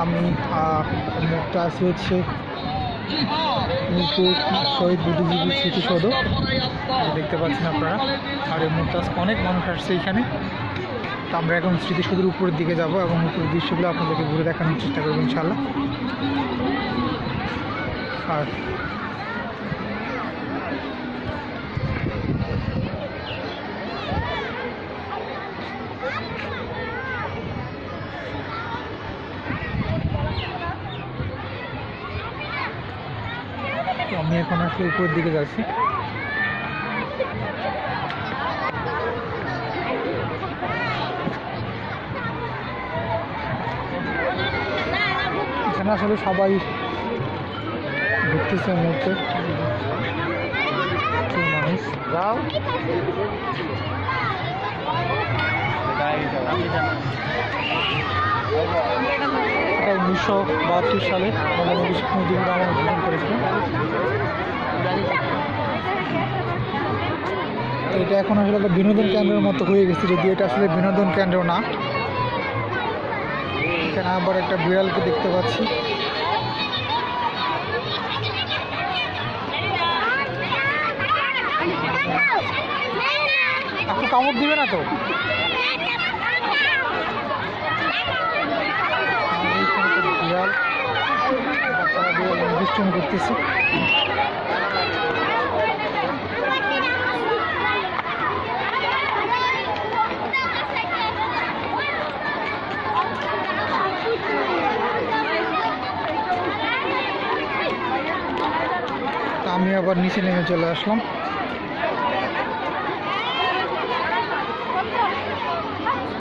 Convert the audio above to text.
আমি আহ, মুখটা হচ্ছে মিরপুর শহীদ বুদ্ধিজীবী স্মৃতিসৌধ দেখতে পাচ্ছেন আপনারা আর এই মুহূর্তে অনেক মানুষ আসছে এখানে। তো আমরা এখন স্মৃতিসৌধের উপরের দিকে যাব এবং উপরের দৃশ্যগুলো আপনাদেরকে ঘুরে দেখানোর চেষ্টা করব ইনশাল্লাহ আর তো আমি এখন আসলে উপরের দিকে যাচ্ছি। এখানে আসলে সবাই ঘুরতেছে এই মুহূর্তে। মানুষ যাও এটা উনিশশো বাহাত্তর সালে মুজিবুর রহমান উদ্বোধন করেছিলেন এটা এখন আসলে একটা বিনোদন কেন্দ্রের মতো হয়ে গেছে যদিও এটা আসলে বিনোদন কেন্দ্র না। এখানে আবার একটা বিড়ালকে দেখতে পাচ্ছি। আপনি কামড় দিবে না তো? দুষ্টুমি করতেছে। আমি আবার নিচে নেমে চলে আসলাম।